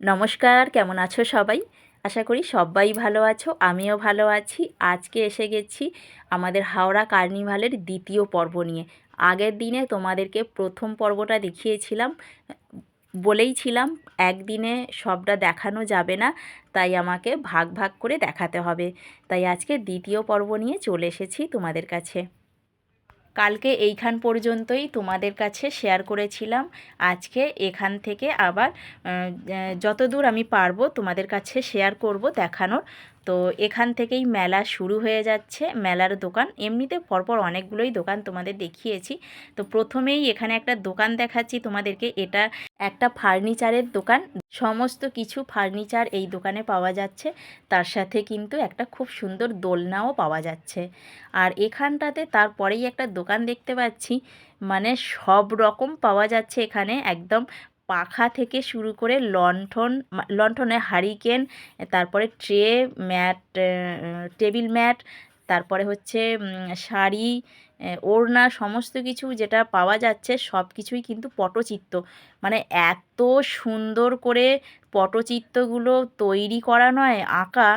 নমস্কার, কেমন আছো সবাই? আশা করি সবাই ভালো আছো, আমিও ভালো আছি। আজকে এসে গেছি আমাদের হাওড়া কার্নিভালের দ্বিতীয় পর্ব নিয়ে। আগের দিনে তোমাদেরকে প্রথম পর্বটা দেখিয়েছিলাম বলেইছিলাম একদিনে সবটা দেখানো যাবে না, তাই আমাকে ভাগ ভাগ করে দেখাতে হবে। তাই আজকে দ্বিতীয় পর্ব নিয়ে চলে এসেছি তোমাদের কাছে। কালকে এইখান পর্যন্তই তোমাদের কাছে শেয়ার করেছিলাম। আজকে এখান থেকে আবার যতদূর আমি পারব তোমাদের কাছে শেয়ার করব দেখানোর। তো এখান থেকেই মেলা শুরু হয়ে যাচ্ছে। মেলার দোকান, এমনিতে পরপর অনেকগুলোই দোকান তোমাদের দেখিয়েছি। তো প্রথমেই এখানে একটা দোকান দেখাচ্ছি তোমাদেরকে। এটা একটা ফার্নিচারের দোকান। সমস্ত কিছু ফার্নিচার এই দোকানে পাওয়া যাচ্ছে। তার সাথে কিন্তু একটা খুব সুন্দর দোলনাও পাওয়া যাচ্ছে। আর এখানটাতে তারপরেই একটা দোকান দেখতে পাচ্ছি। মানে সব রকম পাওয়া যাচ্ছে এখানে। একদম পাখা থেকে শুরু করে লণ্ঠন লণ্ঠনে হারিকেন, তারপরে ট্রে ম্যাট টেবিল ম্যাট, তারপরে হচ্ছে শাড়ি ওড়না, সমস্ত কিছু যেটা পাওয়া যাচ্ছে সব কিছুই কিন্তু পটচিত্র। মানে এত সুন্দর করে পটচিত্রগুলো তৈরি করা নয়, আঁকা,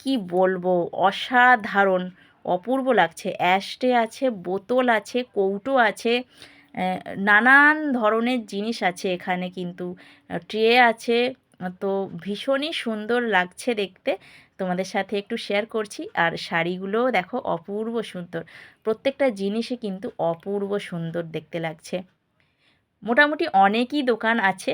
কি বলব? অসাধারণ, অপূর্ব লাগছে। অ্যাস্টে আছে, বোতল আছে, কৌটো আছে নানান ধরনের জিনিস আছে এখানে কিন্তু। ট্রে আছে, তো ভীষণই সুন্দর লাগছে দেখতে। তোমাদের সাথে একটু শেয়ার করছি। আর শাড়িগুলোও দেখো অপূর্ব সুন্দর। প্রত্যেকটা জিনিসই কিন্তু অপূর্ব সুন্দর দেখতে লাগছে। মোটামুটি অনেকই দোকান আছে।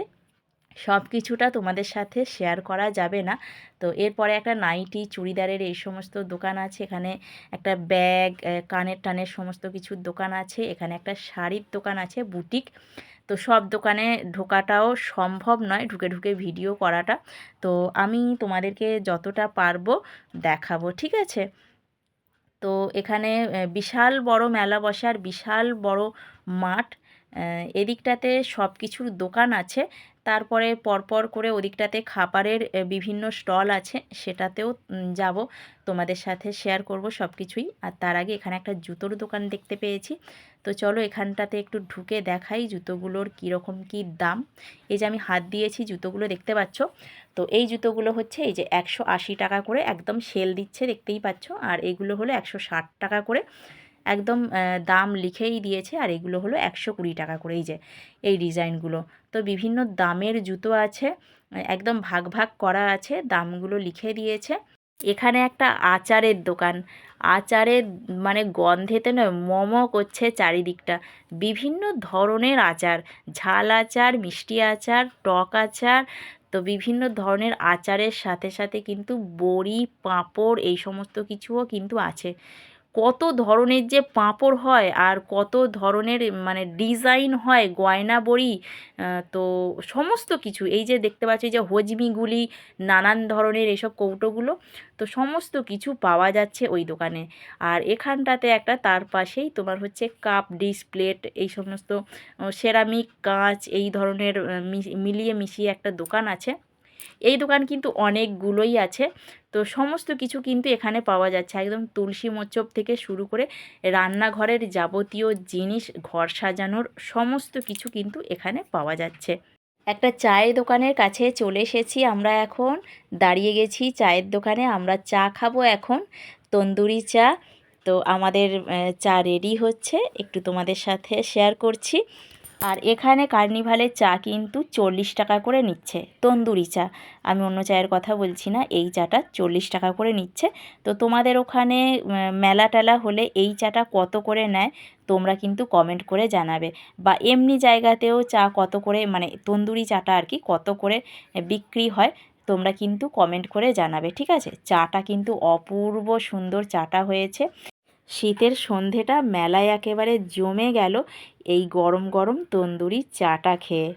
সব কিছুটা তোমাদের সাথে শেয়ার করা যাবে না। তো এরপরে একটা নাইটি, চুড়িদারের এই সমস্ত দোকান আছে। এখানে একটা ব্যাগ কানের টানের সমস্ত কিছুর দোকান আছে। এখানে একটা শাড়ির দোকান আছে বুটিক তো সব দোকানে ঢোকাটাও সম্ভব নয়, ঢুকে ঢুকে ভিডিও করাটা। তো আমি তোমাদেরকে যতটা পারব দেখাবো, ঠিক আছে? তো এখানে বিশাল বড় মেলা বসে আর বিশাল বড় মাঠ এদিকটাতে সব কিছুর দোকান আছে। তারপরে পরপর করে ওদিকটাতে খাবারের বিভিন্ন স্টল আছে। সেটাতেও যাব। তোমাদের সাথে শেয়ার করব সব কিছুই আর তার আগে এখানে একটা জুতোর দোকান দেখতে পেয়েছি। তো চলো এখানটাতে একটু ঢুকে দেখাই জুতোগুলোর কীরকম কী দাম। এই যে আমি হাত দিয়েছি জুতোগুলো, দেখতে পাচ্ছ? তো এই জুতোগুলো হচ্ছে এই যে একশো আশি টাকা করে একদম সেল দিচ্ছে, দেখতেই পাচ্ছ। আর এগুলো হলো একশো ষাট টাকা করে। একদম দাম লিখেই দিয়েছে আর এগুলো হলো একশো কুড়ি টাকা করেই যে এই ডিজাইনগুলো। তো বিভিন্ন দামের জুতো আছে, একদম ভাগ ভাগ করা আছে, দামগুলো লিখে দিয়েছে। এখানে একটা আচারের দোকান, আচারের মানে গন্ধেতে নয়, মোমো করছে চারিদিকটা। বিভিন্ন ধরনের আচার, ঝাল আচার, মিষ্টি আচার, টক আচার, তো বিভিন্ন ধরনের আচারের সাথে সাথে কিন্তু বড়ি, পাঁপড় এই সমস্ত কিছুও কিন্তু আছে। কত ধরনের যে পাঁপড় হয় আর কত ধরনের মানে ডিজাইন হয় গয়না বড়ি তো সমস্ত কিছু। এই যে দেখতে পাচ্ছি যে হজমিগুলি, নানান ধরনের এসব কৌটোগুলো, তো সমস্ত কিছু পাওয়া যাচ্ছে ওই দোকানে। আর এখানটাতে একটা, তার পাশেই তোমার হচ্ছে কাপ, ডিস প্লেট, এই সমস্ত সেরামিক, কাঁচ, এই ধরনের মিলিয়ে মিশিয়ে একটা দোকান আছে। এই দোকান কিন্তু অনেকগুলোই আছে। তো সমস্ত কিছু কিন্তু এখানে পাওয়া যাচ্ছে। একদম তুলসী মোচপ থেকে শুরু করে রান্নাঘরের যাবতীয় জিনিস, ঘর সাজানোর সমস্ত কিছু কিন্তু এখানে পাওয়া যাচ্ছে। একটা চায়ের দোকানের কাছে চলে এসেছি আমরা এখন। দাঁড়িয়ে গেছি চায়ের দোকানে। আমরা চা খাব এখন। তন্দুরি চা। তো আমাদের চা রেডি হচ্ছে। একটু তোমাদের সাথে শেয়ার করছি। আর এখানে কার্নিভালের চা কিন্তু চল্লিশ টাকা করে নিচ্ছে, তন্দুরি চা। আমি অন্য চায়ের কথা বলছি না, এই চাটা চল্লিশ টাকা করে নিচ্ছে। তো তোমাদের ওখানে মেলা টেলা হলে এই চাটা কত করে নেয় তোমরা কিন্তু কমেন্ট করে জানাবে। বা এমনি জায়গাতেও চা কত করে মানে তন্দুরি চাটা আর কি কত করে বিক্রি হয় তোমরা কিন্তু কমেন্ট করে জানাবে, ঠিক আছে? চাটা কিন্তু অপূর্ব সুন্দর চাটা হয়েছে। শীতের সন্ধেটা মেলায় একেবারে জমে গেল। এই গরম গরম তন্দুরি চাটা খেয়ে।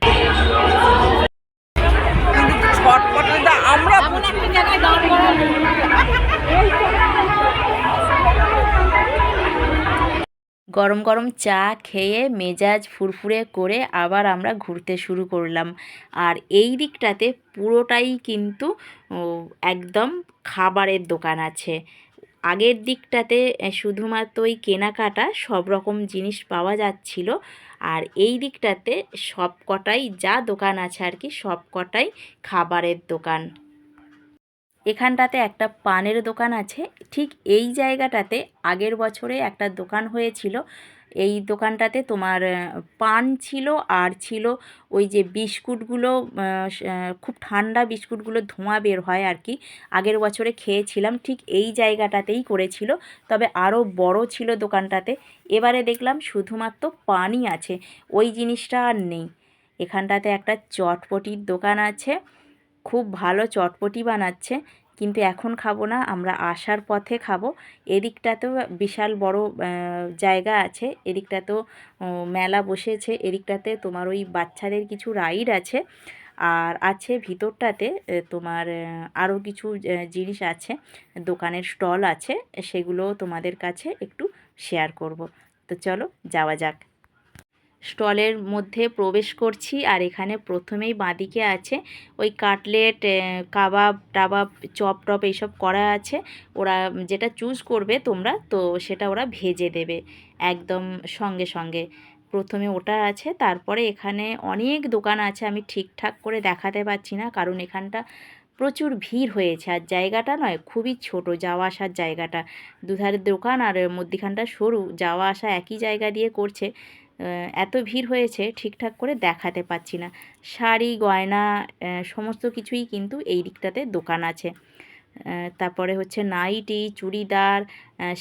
গরম গরম চা খেয়ে মেজাজ ফুরফুরে করে আবার আমরা ঘুরতে শুরু করলাম। আর এই দিকটাতে পুরোটাই কিন্তু একদম খাবারের দোকান আছে। আগের দিকটাতে শুধুমাত্র ওই কেনাকাটা সব রকম জিনিস পাওয়া যাচ্ছিল। আর এই দিকটাতে সব কটাই, যা দোকান আছে আর কি, সব কটাই খাবারের দোকান। এখানটাতে একটা পানের দোকান আছে। ঠিক এই জায়গাটাতে আগের বছরে একটা দোকান হয়েছিল। এই দোকানটাতে তোমার পান ছিল, আর ছিল ওই যে বিস্কুটগুলো খুব ঠান্ডা বিস্কুটগুলো ধোঁয়া বের হয় আর কি। আগের বছরে খেয়েছিলাম, ঠিক এই জায়গাটাতেই করেছিল, তবে আরও বড় ছিল দোকানটাতে। এবারে দেখলাম শুধুমাত্র পানই আছে, ওই জিনিসটা আর নেই। এখানটাতে একটা চটপটির দোকান আছে, খুব ভালো চটপটি বানাচ্ছে। কিন্তু এখন খাব না, আমরা আসার পথে খাব। এদিকটাতেও বিশাল বড় জায়গা আছে, এদিকটাতেও মেলা বসেছে, এদিকটাতে তোমার ওই বাচ্চাদের কিছু রাইড আছে। আর আছে ভিতরটাতে তোমার আরও কিছু জিনিস আছে, দোকানের স্টল আছে সেগুলো তোমাদের কাছে একটু শেয়ার করব। তো চলো, যাওয়া যাক। স্টলের মধ্যে প্রবেশ করছি আর এখানে প্রথমেই বাঁদিকে আছে ওই কাটলেট কাবাব, টাবাব, চপ টপ এইসব করা আছে। ওরা যেটা চুজ করবে তোমরা, তো সেটা ওরা ভেজে দেবে একদম সঙ্গে সঙ্গে। প্রথমে ওটা আছে, তারপরে এখানে অনেক দোকান আছে, আমি ঠিকঠাক করে দেখাতে পারছি না, কারণ এখানটা প্রচুর ভিড় হয়েছে। আর জায়গাটা নয়, খুবই ছোট, যাওয়া আসার জায়গাটা। দুধারের দোকান আর মধ্যিখানটা সরু, যাওয়া আসা একই জায়গা দিয়ে করছে। এত ভিড় হয়েছে ঠিকঠাক করে দেখাতে পাচ্ছি না। শাড়ি, গয়না সমস্ত কিছুই কিন্তু এই দিকটাতে দোকান আছে। তারপরে হচ্ছে নাইটি, চুড়িদার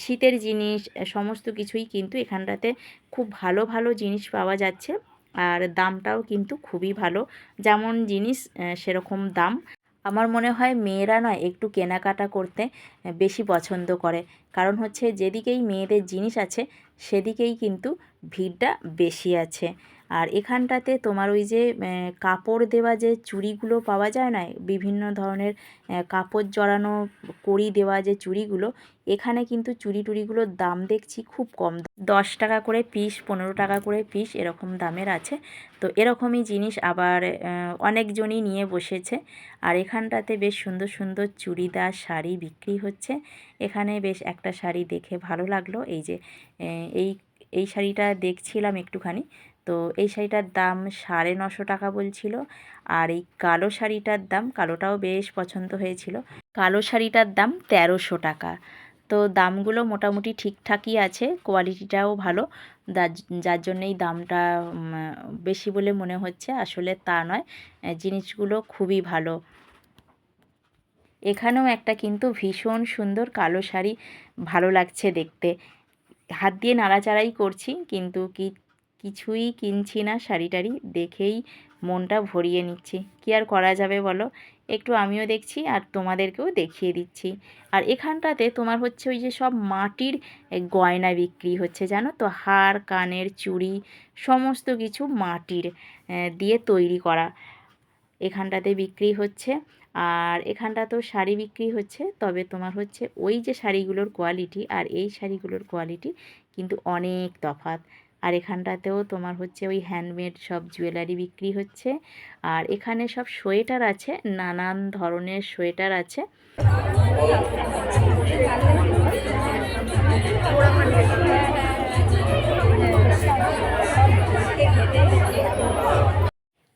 শীতের জিনিস সমস্ত কিছুই কিন্তু এখানটাতে খুব ভালো ভালো জিনিস পাওয়া যাচ্ছে। আর দামটাও কিন্তু খুবই ভালো। যেমন জিনিস সেরকম দাম। আমার মনে হয় মেয়েরা নয়, একটু কেনাকাটা করতে বেশি পছন্দ করে। কারণ হচ্ছে যেদিকেই মেয়েদের জিনিস আছে, সেদিকেই কিন্তু ভিড়টা বেশি আছে। আর এখানটাতে তোমার ওই যে কাপড় দেওয়া যে চুড়িগুলো পাওয়া যায় না, বিভিন্ন ধরনের কাপড় জড়ানো কড়ি দেওয়া যে চুড়িগুলো, এখানে কিন্তু চুড়ি টুড়িগুলোর দাম দেখছি খুব কম। দশ টাকা করে পিস পনেরো টাকা করে পিস এরকম দামের আছে। তো এরকমই জিনিস আবার অনেকজনই নিয়ে বসেছে। আর এখানটাতে বেশ সুন্দর সুন্দর চুড়িদার শাড়ি বিক্রি হচ্ছে। এখানে বেশ একটা শাড়ি দেখে ভালো লাগল। এই যে এই এই শাড়িটা দেখছিলাম একটুখানি। তো এই শাড়িটার দাম সাড়ে নশো টাকা বলছিল, আর এই কালো শাড়িটার দাম কালোটাও বেশ পছন্দ হয়েছিল। কালো শাড়িটার দাম তেরোশো টাকা। তো দামগুলো মোটামুটি ঠিকঠাকই আছে, কোয়ালিটিটাও ভালো। যার- যার জন্যেই দামটা বেশি বলে মনে হচ্ছে। আসলে তা নয় জিনিসগুলো খুবই ভালো। এখানেও একটা কিন্তু ভীষণ সুন্দর কালো শাড়ি ভালো লাগছে দেখতে। হাত দিয়ে নাড়াচাড়াই করছি, কিন্তু কি কিছুই কিনছি না শাড়ি টাড়ি, দেখেই মনটা ভরিয়ে নিচ্ছি। কি আর করা যাবে বলো? একটু আমিও দেখছি আর তোমাদেরকেও দেখিয়ে দিচ্ছি। আর এখানটাতে তোমার হচ্ছে ওই যে সব মাটির গয়না বিক্রি হচ্ছে, জানো তো? হার, কানের চুড়ি, সমস্ত কিছু মাটির দিয়ে তৈরি করা এখানটাতে বিক্রি হচ্ছে। আর এখানটাতেও শাড়ি বিক্রি হচ্ছে, তবে তোমার হচ্ছে ওই যে শাড়িগুলোর কোয়ালিটি আর এই শাড়িগুলোর কোয়ালিটি কিন্তু অনেক তফাৎ। আর এখানটাতেও তোমার হচ্ছে ওই হ্যান্ডমেড সব জুয়েলারি বিক্রি হচ্ছে। আর এখানে সব সোয়েটার আছে, নানান ধরনের সোয়েটার আছে।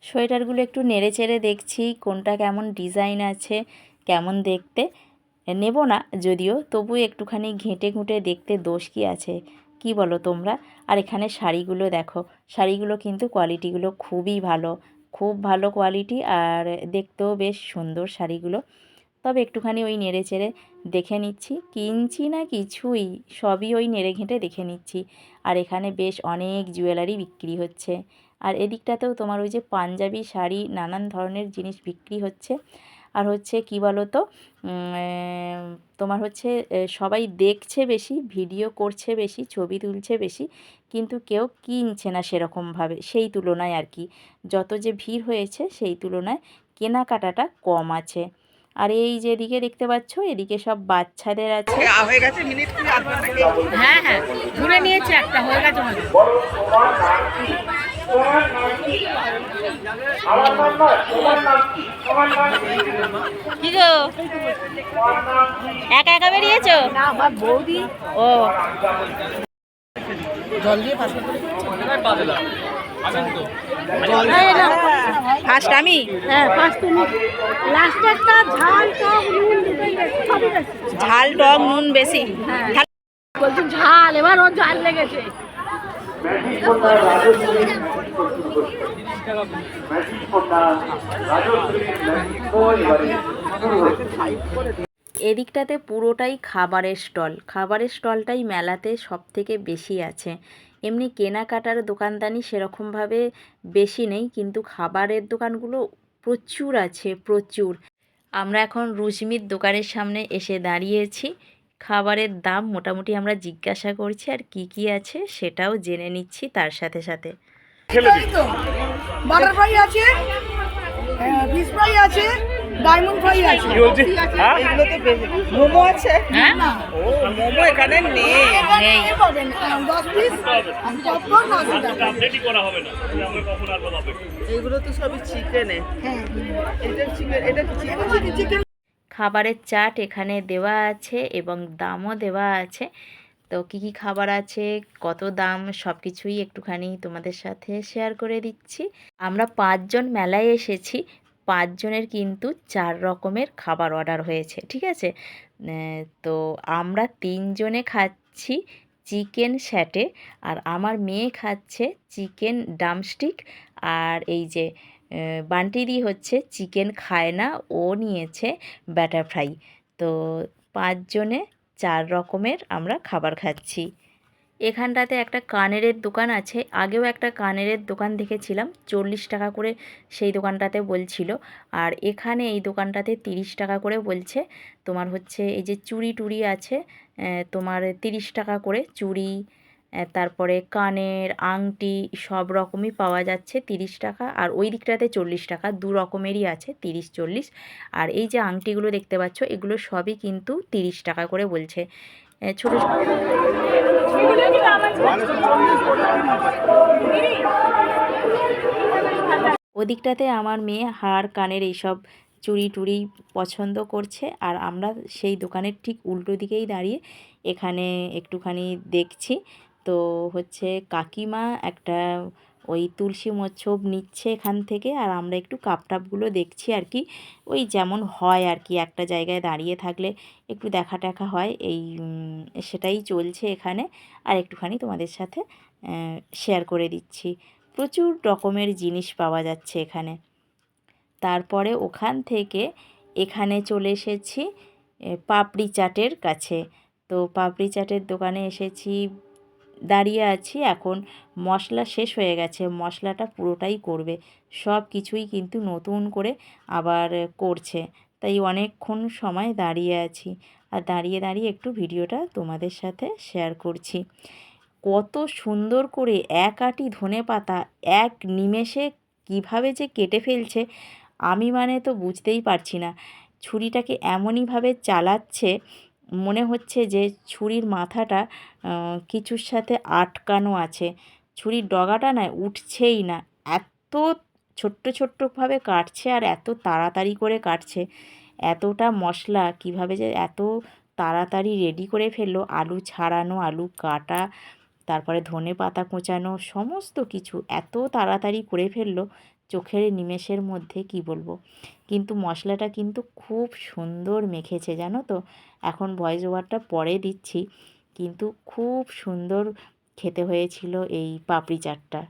সোয়েটারগুলো একটু নেড়ে চেড়ে দেখছি, কোনটা কেমন ডিজাইন আছে, কেমন দেখতে। নেব না, যদিও তবু একটুখানি ঘেঁটে ঘুঁটে দেখতে দোষ কি আছে। কি বলো তোমরা? আর এখানে শাড়িগুলো দেখো। শাড়িগুলো কিন্তু কোয়ালিটিগুলো খুবই ভালো। খুব ভালো কোয়ালিটি আর দেখতেও বেশ সুন্দর শাড়িগুলো। তবে একটুখানি ওই নেড়ে চেড়ে দেখে নিচ্ছি। কিনছি না কিছুই, সবই ওই নেড়ে ঘেঁটে দেখে নিচ্ছি। আর এখানে বেশ অনেক জুয়েলারি বিক্রি হচ্ছে। আর এদিকটাতেও তোমার ওই যে পাঞ্জাবি শাড়ি নানান ধরনের জিনিস বিক্রি হচ্ছে। আর হচ্ছে কি বলো তো তোমার হচ্ছে সবাই দেখছে বেশি ভিডিও করছে বেশি ছবি তুলছে বেশি কিন্তু কেউ কিনছে না সেরকমভাবে সেই তুলনায় আর কি। যত যে ভিড় হয়েছে সেই তুলনায় কেনাকাটাটা কম আছে। আর এই যে এদিকে দেখতে পাচ্ছ এদিকে সব বাচ্চাদের আছে। হয়ে গেছে মিনিট? হ্যাঁ হ্যাঁ ঘুরে নিয়েছে একটা হয়ে গেছে। আমাদের কি গো একা একা বেরিয়েছো? না আমার বৌদি ও। জল দিয়ে পাশে করে ফার্স্ট আমি? হ্যাঁ ফার্স্ট তুমি। লাস্টেরটা ঝাল টক নুন বেশি ঝাল টক নুন বেশি। হ্যাঁ। বলছি ঝাল এবার ওর ঝাল লেগেছে। এদিকটাতে পুরোটাই খাবারের স্টল। খাবারের স্টলটাই মেলাতে সব থেকে বেশি আছে। এমনি কেনাকাটার দোকানদানি সেরকমভাবে বেশি নেই, কিন্তু খাবারের দোকানগুলো প্রচুর আছে, প্রচুর। আমরা এখন রুজমির দোকানের সামনে এসে দাঁড়িয়েছি। খাবারের দাম মোটামুটি আমরা জিজ্ঞাসা করছি আর কি কি আছে সেটাও জেনে নিচ্ছি তার সাথে সাথে। বাটার ফ্রাই আছে ফিশ ফ্রাই আছে ডায়মন্ড ফ্রাই আছে। এগুলো তো মোমো আছে? হ্যাঁ? ও মোমো এখানে নেই। নেই। দশ পিস পপকর্ন আশি টাকা। এগুলো তো সবই চিকেনে হ্যাঁ। এটা চিকেন এটা চিকেন খাবারের চাট এখানে দেওয়া আছে এবং দামও দেওয়া আছে। তো কী কী খাবার আছে, কত দাম সব কিছুই একটুখানি তোমাদের সাথে শেয়ার করে দিচ্ছি। আমরা পাঁচজন মেলায় এসেছি, পাঁচজনের কিন্তু চার রকমের খাবার অর্ডার হয়েছে, ঠিক আছে? তো আমরা তিনজনে খাচ্ছি চিকেন স্যাটে, আর আমার মেয়ে খাচ্ছে চিকেন ডামস্টিক আর এই যে বান্টিদি হচ্ছে চিকেন খায় না ও নিয়েছে ব্যাটার ফ্রাই তো পাঁচজনে চার রকমের আমরা খাবার খাচ্ছি। এখানটাতে একটা কানেরের দোকান আছে। আগেও একটা কানেরের দোকান দেখেছিলাম, চল্লিশ টাকা করে সেই দোকানটাতে বলছিল। আর এখানে এই দোকানটাতে তিরিশ টাকা করে বলছে। তোমার হচ্ছে এই যে চুড়ি টুড়ি আছে তোমার তিরিশ টাকা করে চুড়ি তারপরে কানের, আংটি সব রকমই পাওয়া যাচ্ছে তিরিশ টাকা। আর ওই দিকটাতে চল্লিশ টাকা, দু রকমেরই আছে তিরিশ, চল্লিশ। আর এই যে আংটিগুলো দেখতে পাচ্ছ, এগুলো সবই কিন্তু তিরিশ টাকা করে বলছে। ছোটো ওদিকটাতে আমার মেয়ে হার, কানের এইসব চুরি টুরি পছন্দ করছে। আর আমরা সেই দোকানের ঠিক উল্টো দিকেই দাঁড়িয়ে এখানে একটুখানি দেখছি। তো হচ্ছে কাকিমা একটা ওই তুলসী মোচ্ছব নিচ্ছে এখান থেকে আর আমরা একটু কাপ টাপগুলো দেখছি আর কি। ওই যেমন হয় আর কি, একটা জায়গায় দাঁড়িয়ে থাকলে একটু দেখা টাকা হয়, এই সেটাই চলছে এখানে। আর একটুখানি তোমাদের সাথে শেয়ার করে দিচ্ছি। প্রচুর রকমের জিনিস পাওয়া যাচ্ছে এখানে। তারপরে ওখান থেকে এখানে চলে এসেছি পাপড়ি চাটের কাছে। তো পাপড়ি চাটের দোকানে এসেছি দাঁড়িয়ে আছি, এখন মশলা শেষ হয়ে গেছে, মশলাটা পুরোটাই করবে। সব কিছুই কিন্তু নতুন করে আবার করছে। তাই অনেকক্ষণ সময় দাঁড়িয়ে আছি আর দাঁড়িয়ে দাঁড়িয়ে একটু ভিডিওটা তোমাদের সাথে শেয়ার করছি। কত সুন্দর করে এক আটি ধনে পাতা এক নিমেষে কীভাবে যে কেটে ফেলছে, আমি মানে তো বুঝতেই পারছি না। ছুরিটাকে এমনইভাবে চালাচ্ছে মনে হচ্ছে যে ছুরির মাথাটা কিছুর সাথে আটকানো আছে। ছুরির ডগাটা না উঠছেই না। এত ছোট্ট ছোট্টভাবে কাটছে আর এত তাড়াতাড়ি করে কাটছে। এতটা মশলা কীভাবে যে এত তাড়াতাড়ি রেডি করে ফেলল, আলু ছাড়ানো, আলু কাটা, তারপরে ধনে পাতা কোচানো, সমস্ত কিছু এত তাড়াতাড়ি করে ফেলল, চোখের নিমেষের মধ্যে কি বলব? কিন্তু মশলাটা কিন্তু খুব সুন্দর মেখেছে, জানো তো? এখন ভয়েস ওভারটা পরে দিচ্ছি, কিন্তু খুব সুন্দর খেতে হয়েছিল এই পাপড়ি চাটটা।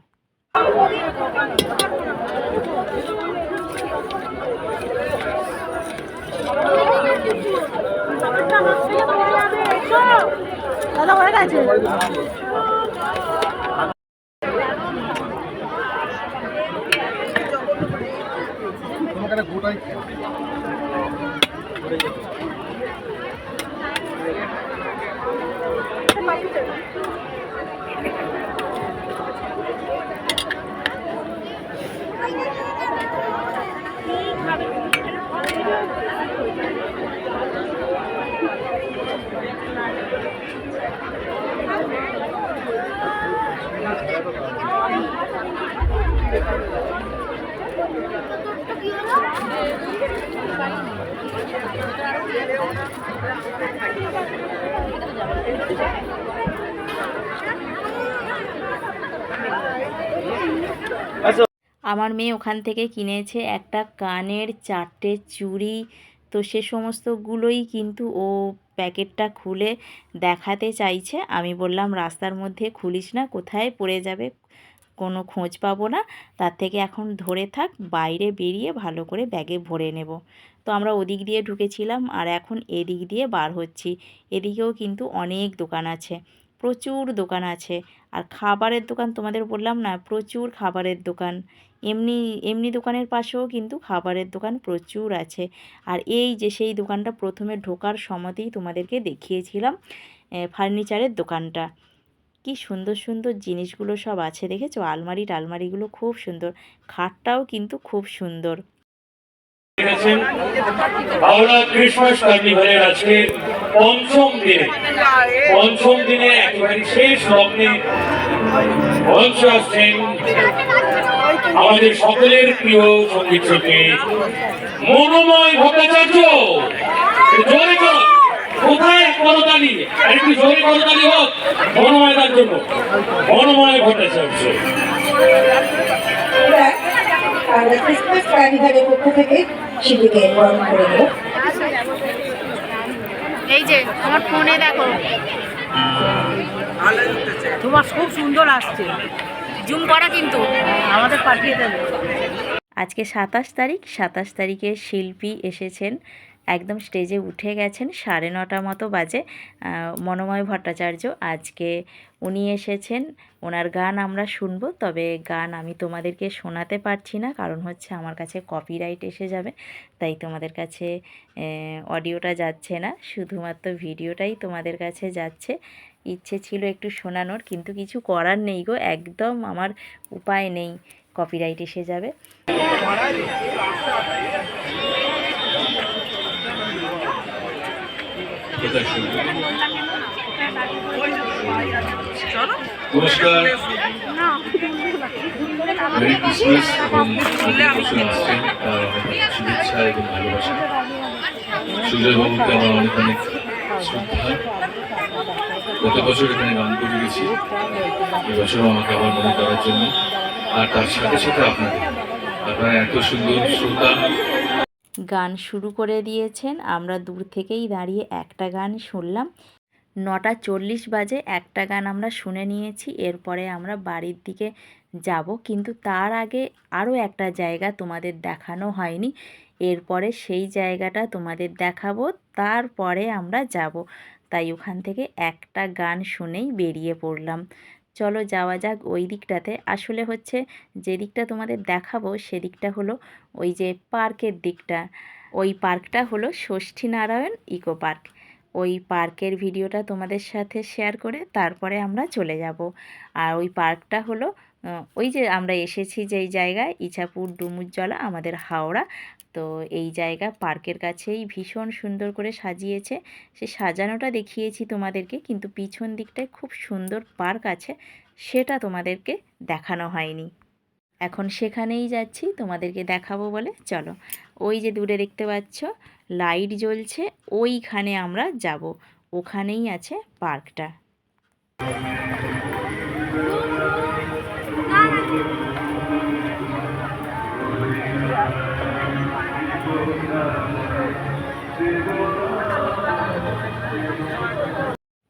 আমার মেয়ে ওখান থেকে কিনেছে একটা কানের চারটে চুড়ি। তো সে সমস্তগুলোই কিন্তু ও প্যাকেটটা খুলে দেখাতে চাইছে। আমি বললাম, রাস্তার মধ্যে খুলিস না, কোথায় পড়ে যাবে? কোনো খোঁজ পাবো না। তার থেকে এখন ধরে থাক, বাইরে বেরিয়ে ভালো করে ব্যাগে ভরে নেব। তো আমরা ওদিক দিয়ে ঢুকেছিলাম আর এখন এদিক দিয়ে বার হচ্ছি। এদিকেও কিন্তু অনেক দোকান আছে, প্রচুর দোকান আছে। আর খাবারের দোকান তোমাদের বললাম না, প্রচুর খাবারের দোকান। এমনি এমনি দোকানের পাশেও কিন্তু খাবারের দোকান প্রচুর আছে। আর এই যে সেই দোকানটা প্রথমে ঢোকার সময়তেই তোমাদেরকে দেখিয়েছিলাম ফার্নিচারের দোকানটা। কি সুন্দর সুন্দর জিনিসগুলো সব আছে দেখেছ? আলমারি, টালমারিগুলো খুব সুন্দর। খাটটাও কিন্তু খুব সুন্দর। পঞ্চম দিনে। পঞ্চম দিনে একেবারে মঞ্চ আসছেন আমাদের সকলের প্রিয় সংগীত শিল্পী মনোময় ভট্টাচার্য। কোথায় করতালি আর একটু জোরে করতালি হোক মনোময়দার জন্য। মনোময় ভট্টাচার্য আমরা আমরা ক্রিসমাস কার্নিভালের পক্ষ থেকে শিল্পীকে বরণ করে নেব এই যে আমার ফোনে দেখো। তোমার খুব সুন্দর আসছে। জুম করা কিন্তু আমাদের পাঠিয়ে দেবে। আজকে সাতাশ তারিখ সাতাশ তারিখে শিল্পী এসেছেন একদম স্টেজে উঠে গেছেন সাড়ে নটা মতো বাজে মনোময় ভট্টাচার্য। আজকে উনি এসেছেন, ওনার গান আমরা শুনব, তবে গান আমি তোমাদেরকে শোনাতে পারছি না, কারণ হচ্ছে আমার কাছে কপিরাইট এসে যাবে, তাই তোমাদের কাছে অডিওটা যাচ্ছে না, শুধুমাত্র ভিডিওটাই তোমাদের কাছে যাচ্ছে। ইচ্ছে ছিল একটু শোনানোর, কিন্তু কিছু করার নেই গো, একদম আমার উপায় নেই কপিরাইট এসে যাবে। মেরি ক্রিসমাস এবং শুভেচ্ছা ভালোবাসা। আমার অনেক অনেক শ্রদ্ধা। গত বছর এখানে গান করে গেছি। এবছরও আমাকে আবার মনে করার জন্য। আর তার সাথে সাথে আপনাদের। আপনারা এত সুন্দর শ্রোতা। গান শুরু করে দিয়েছেন। আমরা দূর থেকেই দাঁড়িয়ে একটা গান শুনলাম। নটা চল্লিশ বাজে একটা গান আমরা শুনে নিয়েছি। এরপরে আমরা বাড়ির দিকে যাব। কিন্তু তার আগে আরও একটা জায়গা তোমাদের দেখানো হয়নি। এরপরে সেই জায়গাটা তোমাদের দেখাবো। তারপরে আমরা যাব। তাই ওখান থেকে একটা গান শুনেই বেরিয়ে পড়লাম। চলো যাওয়া যাক ওই দিকটাতে। আসলে হচ্ছে যে দিকটা তোমাদের দেখাবো সেদিকটা হলো ওই যে পার্কের দিকটা। ওই পার্কটা হলো ষষ্ঠী নারায়ণ ইকো পার্ক। ওই পার্কের ভিডিওটা তোমাদের সাথে শেয়ার করে তারপরে আমরা চলে যাব। আর ওই পার্কটা হলো ওই যে আমরা এসেছি যেই জায়গায়, ইছাপুর ডুমুরজলা, আমাদের হাওড়া। তো এই জায়গা পার্কের কাছেই ভীষণ সুন্দর করে সাজিয়েছে। সে সাজানোটা দেখিয়েছি তোমাদেরকে, কিন্তু পিছন দিকটায় খুব সুন্দর পার্ক আছে, সেটা তোমাদেরকে দেখানো হয়নি। এখন সেখানেই যাচ্ছি, তোমাদেরকে দেখাবো বলে। চলো, ওই যে দূরে দেখতে পাচ্ছ, লাইট জ্বলছে, ওইখানে আমরা যাব। ওখানেই আছে পার্কটা।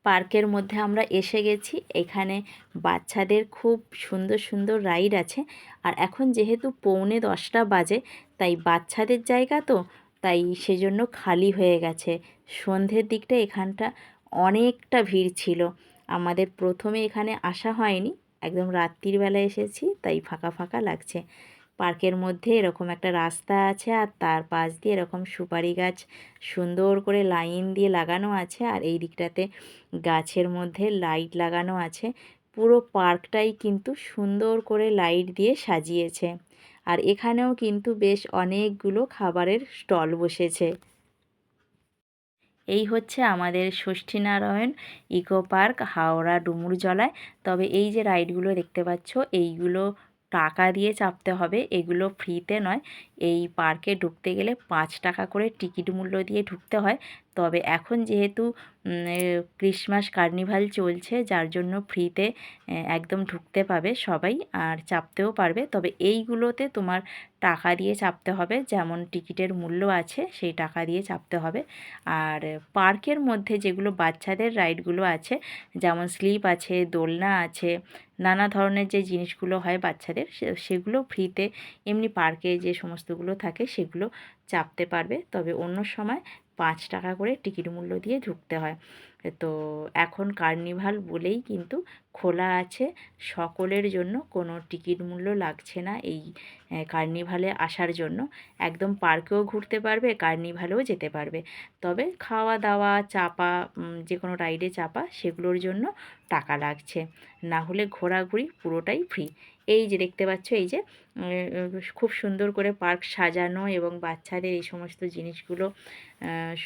পার্কের মধ্যে আমরা এসে গেছি। এখানে বাচ্চাদের খুব সুন্দর সুন্দর রাইড আছে। আর এখন যেহেতু পৌনে দশটা বাজে, তাই বাচ্চাদের জায়গা তো, তাই সেজন্য খালি হয়ে গেছে। সন্ধ্যের দিকটা এখানটা অনেকটা ভিড় ছিল। আমাদের প্রথমে এখানে আসা হয়নি। একদম রাত্রির বেলা এসেছি, তাই ফাঁকা ফাঁকা লাগছে। পার্কের মধ্যে এরকম একটা রাস্তা আছে আর তার পাশ দিয়ে এরকম সুপারি গাছ সুন্দর করে লাইন দিয়ে লাগানো আছে আর এই দিকটাতে গাছের মধ্যে লাইট লাগানো আছে। পুরো পার্কটাই কিন্তু সুন্দর করে লাইট দিয়ে সাজিয়েছে আর এখানেও কিন্তু বেশ অনেকগুলো খাবারের স্টল বসেছে। এই হচ্ছে আমাদের ষষ্ঠীনারায়ণ ইকো পার্ক হাওড়া ডুমুর ডুমুরজলায়। তবে এই যে রাইডগুলো দেখতে পাচ্ছ, এইগুলো টাকা দিয়ে চাপতে হবে এগুলো ফ্রিতে নয়। এই পার্কে ঢুকতে গেলে পাঁচ টাকা করে টিকিট মূল্য দিয়ে ঢুকতে হয়। তবে এখন যেহেতু ক্রিসমাস কার্নিভাল চলছে, যার জন্য ফ্রিতে একদম ঢুকতে পাবে সবাই আর চাপতেও পারবে। তবে এইগুলোতে তোমার টাকা দিয়ে চাপতে হবে, যেমন টিকিটের মূল্য আছে সেই টাকা দিয়ে চাপতে হবে। আর পার্কের মধ্যে যেগুলো বাচ্চাদের রাইডগুলো আছে, যেমন স্লিপ আছে, দোলনা আছে, নানা ধরনের যে জিনিসগুলো হয় বাচ্চাদের সেগুলো ফ্রিতে এমনি পার্কে যে সমস্তগুলো থাকে সেগুলো চাপতে পারবে। তবে অন্য সময় পাঁচ টাকা করে টিকিট মূল্য দিয়ে ঢুকতে হয়। তো এখন কার্নিভাল বলেই কিন্তু খোলা আছে। সকলের জন্য কোনো টিকিট মূল্য লাগছে না এই কার্নিভালে আসার জন্য। একদম পার্কেও ঘুরতে পারবে, কার্নিভালেও যেতে পারবে। তবে খাওয়া দাওয়া চাপা যে কোনো রাইডে চাপা, সেগুলোর জন্য টাকা লাগছে। না হলে ঘোরাঘুরি পুরোটাই ফ্রি এই যে দেখতে পাচ্ছ, এই যে খুব সুন্দর করে পার্ক সাজানো এবং বাচ্চাদের এই সমস্ত জিনিসগুলো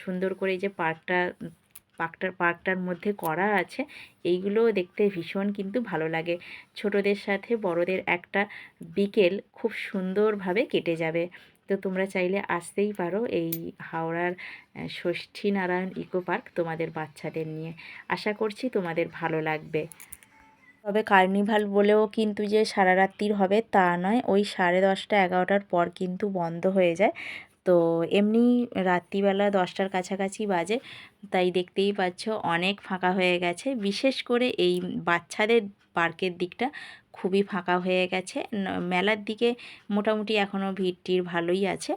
সুন্দর করে এই যে পার্কটা, পার্কটার পার্কটার মধ্যে করা আছে। এইগুলো দেখতে ভীষণ কিন্তু ভালো লাগে। ছোটদের সাথে বড়দের একটা বিকেল খুব সুন্দরভাবে কেটে যাবে। তো তোমরা চাইলে আসতেই পারো এই হাওড়ার ষষ্ঠী নারায়ণ ইকো পার্ক তোমাদের বাচ্চাদের নিয়ে। আশা করছি তোমাদের ভালো লাগবে। তবে কার্নিভাল বলেও কিন্তু যে সারা রাত্রির হবে তা নয়, ওই সাড়ে দশটা এগারোটার পর কিন্তু বন্ধ হয়ে যায়। তো এমনি রাত্রিবেলা দশটার কাছাকাছি বাজে, তাই দেখতেই পাচ্ছ অনেক ফাঁকা হয়ে গেছে। বিশেষ করে এই বাচ্চাদের পার্কের দিকটা খুবই ফাঁকা হয়ে গেছে। মেলার দিকে মোটামুটি এখনও ভিড়টির ভালোই আছে।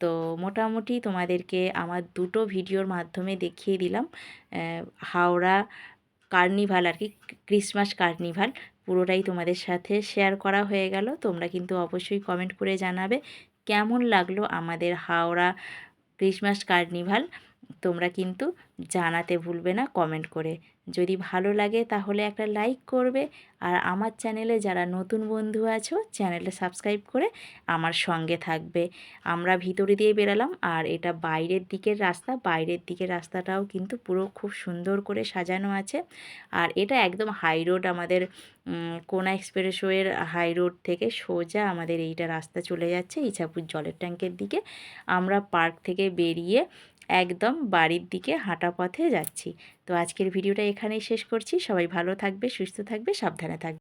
তো মোটামুটি তোমাদেরকে আমার দুটো ভিডিওর মাধ্যমে দেখিয়ে দিলাম। হাওড়া কার্নিভাল আর কি, ক্রিসমাস কার্নিভাল, পুরোটাই তোমাদের সাথে শেয়ার করা হয়ে গেল। তোমরা কিন্তু অবশ্যই কমেন্ট করে জানাবে কেমন লাগল আমাদের হাওড়া ক্রিসমাস কার্নিভাল। তোমরা কিন্তু জানাতে ভুলবে না কমেন্ট করে। যদি ভালো লাগে তাহলে একটা লাইক করবে আর আমার চ্যানেলে যারা নতুন বন্ধু আছো চ্যানেলটা সাবস্ক্রাইব করে আমার সঙ্গে থাকবে। আমরা ভিতরে দিয়ে বেরালাম আর এটা বাইরের দিকের রাস্তা। বাইরের দিকের রাস্তাটাও কিন্তু পুরো খুব সুন্দর করে সাজানো আছে। আর এটা একদম হাই রোড আমাদের কোনা এক্সপ্রেসওয়ের হাই রোড থেকে সোজা আমাদের এইটা রাস্তা চলে যাচ্ছে ইছাপুর জলের ট্যাঙ্কের দিকে। আমরা পার্ক থেকে বেরিয়ে একদম বাড়ির দিকে হাঁটা পথে যাচ্ছি। তো আজকের ভিডিওটা এখানেই শেষ করছি। সবাই ভালো থাকবে, সুস্থ থাকবে, সাবধানে থাকবে।